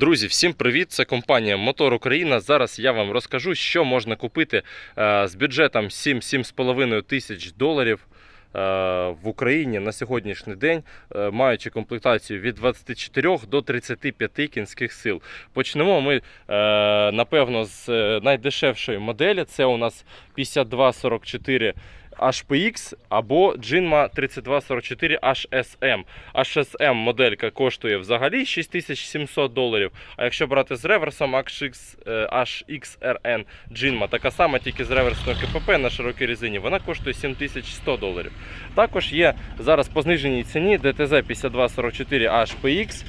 Друзі, всім привіт! Це компанія Мотор Україна. Зараз я вам розкажу, що можна купити е, з бюджетом 7-7,5 тисяч доларів е, в Україні на сьогоднішній день, е, маючи комплектацію від 24 до 35 кінських сил. Почнемо ми, напевно, з найдешевшої моделі. Це у нас 5244 HPX або Jinma 3244 HSM. HSM моделька коштує взагалі 6700 доларів. А якщо брати з реверсом HX, е, HXRN Jinma, така сама, тільки з реверсною КПП на широкій резині, вона коштує 7100 доларів. Також є зараз по зниженій ціні DTZ 5244 HPX.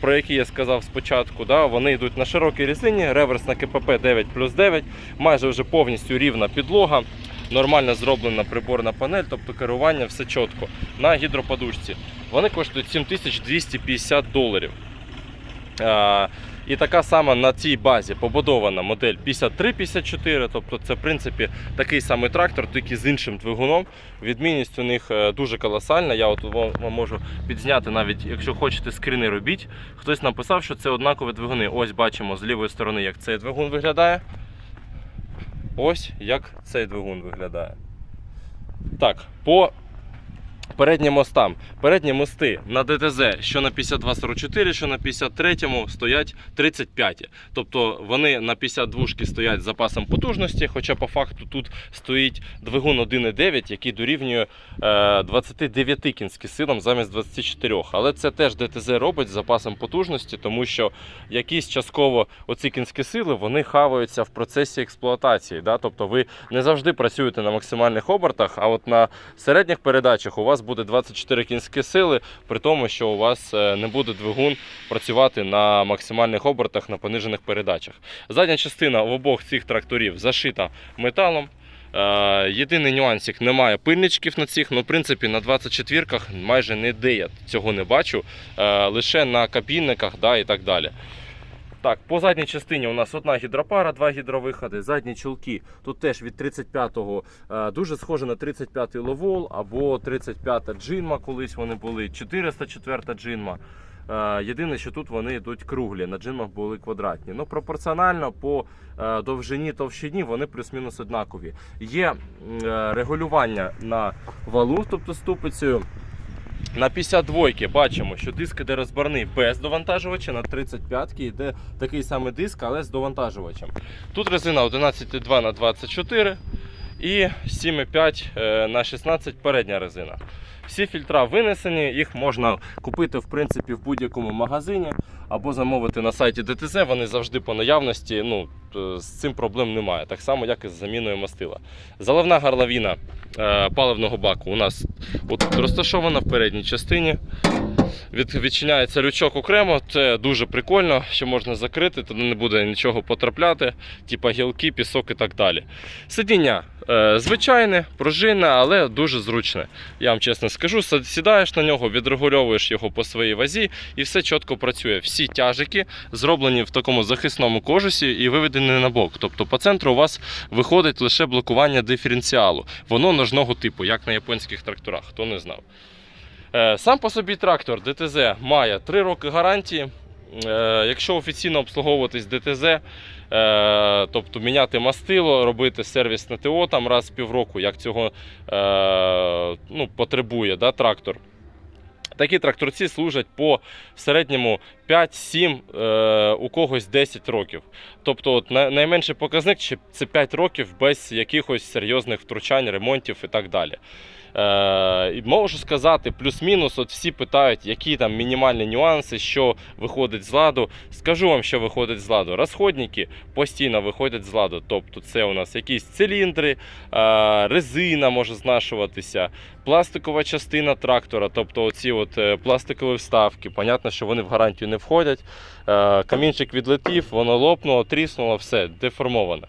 Про які я сказав спочатку, да, вони йдуть на широкій резині, реверс на КПП 9 плюс 9, майже вже повністю рівна підлога, нормально зроблена приборна панель, тобто керування все чітко на гідроподушці. Вони коштують 7250 доларів. І така сама на цій базі побудована модель 5354, тобто це в принципі такий самий трактор, тільки з іншим двигуном. Відмінність у них е, дуже колосальна. Я от вам можу підзняти, навіть якщо хочете скріни робіть. Хтось написав, що це однакові двигуни. Ось бачимо з лівої сторони, як цей двигун виглядає. Ось як цей двигун виглядає. Так, по переднім мостам. Передні мости на ДТЗ, що на 5244, що на 53 стоять 35. Тобто вони на 52 стоять з запасом потужності, хоча по факту тут стоїть двигун 1,9, який дорівнює е, 29 кінським силам замість 24. Але це теж ДТЗ робить з запасом потужності, тому що якісь частково оці кінські сили вони хаваються в процесі експлуатації. Да? Тобто ви не завжди працюєте на максимальних обертах, а от на середніх передачах у вас буде 24 кінські сили, при тому, що у вас е, не буде двигун працювати на максимальних обертах на понижених передачах. Задня частина в обох цих тракторів зашита металом. Е, Єдиний нюансик, немає пильничків на цих, ну в принципі на 24-ках майже ніде я цього не бачу, е, лише на кабінниках да, і так далі. Так, по задній частині у нас одна гідропара, два гідровиходи, задні чулки. Тут теж від 35-го е, дуже схоже на 35-й Ловол або 35-та Джинма, колись вони були, 404-та Джинма. Е, Єдине, що тут вони йдуть круглі, на джинмах були квадратні. Ну, пропорціонально по е, довжині товщині вони плюс-мінус однакові. Є регулювання на валу, тобто ступицею. На 52 бачимо, що диск іде розборний без довантажувача, на 35 йде такий самий диск, але з довантажувачем. Тут резина 11,2 на 24 і 7,5 е, на 16 передня резина. Всі фільтра винесені, їх можна купити в в будь-якому магазині або замовити на сайті ДТЗ. Вони завжди по наявності. Ну, е, з цим проблем немає. Так само, як і з заміною мастила. Заливна горловина е, паливного баку у нас от розташована в передній частині. Від, відчиняється лючок окремо, це дуже прикольно, що можна закрити, тоді не буде нічого потрапляти, типа гілки, пісок і так далі. Сидіння е, звичайне, пружинне, але дуже зручне. Я вам чесно скажу, сідаєш на нього, відрегульовуєш його по своїй вазі і все чітко працює. Всі тяжики зроблені в такому захисному кожусі і виведені на бок. Тобто по центру у вас виходить лише блокування диференціалу. Воно ножного типу, як на японських тракторах, хто не знав. Е, Сам по собі трактор ДТЗ має 3 роки гарантії. Е, Якщо офіційно обслуговуватись ДТЗ, е, тобто міняти мастило, робити сервіс на ТО там раз в півроку, як цього ну, потребує да, трактор. Такі тракторці служать по середньому 5-7, е, у когось 10 років. Тобто от, найменший показник це 5 років без якихось серйозних втручань, ремонтів і так далі. Е, можу сказати, плюс-мінус, от всі питають, які там мінімальні нюанси, що виходить з ладу. Скажу вам, що виходить з ладу. Розходники постійно виходять з ладу. Тобто, це у нас якісь циліндри, е, резина може знашуватися, пластикова частина трактора, тобто оці от е, пластикові вставки. Понятно, що вони в гарантію не входять. Е, Камінчик відлетів, воно лопнуло, тріснуло, все, деформоване.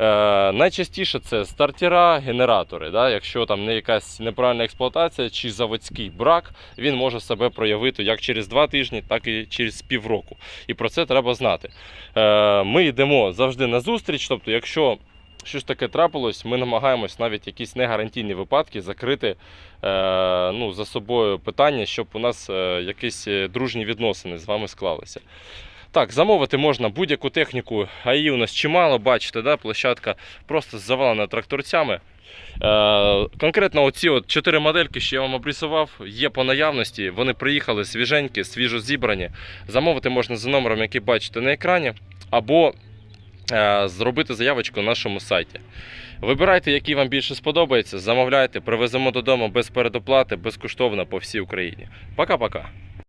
Е, найчастіше це стартера, генератори. Да? Якщо там не якась неправильна експлуатація чи заводський брак, він може себе проявити як через два тижні, так і через півроку. І про це треба знати. Е, ми йдемо завжди на зустріч, тобто, якщо щось таке трапилось, ми намагаємось навіть якісь негарантійні випадки закрити е, ну, за собою питання, щоб у нас якісь дружні відносини з вами склалися. Так, замовити можна будь-яку техніку, а її у нас чимало, бачите, да? площадка просто завалена тракторцями. Е, конкретно оці от чотири модельки, що я вам обрисував, є по наявності. Вони приїхали свіженькі, свіжо зібрані. Замовити можна за номером, який бачите на екрані, або е, зробити заявочку на нашому сайті. Вибирайте, який вам більше сподобається, замовляйте, привеземо додому без передоплати, безкоштовно по всій Україні. Пока-пока.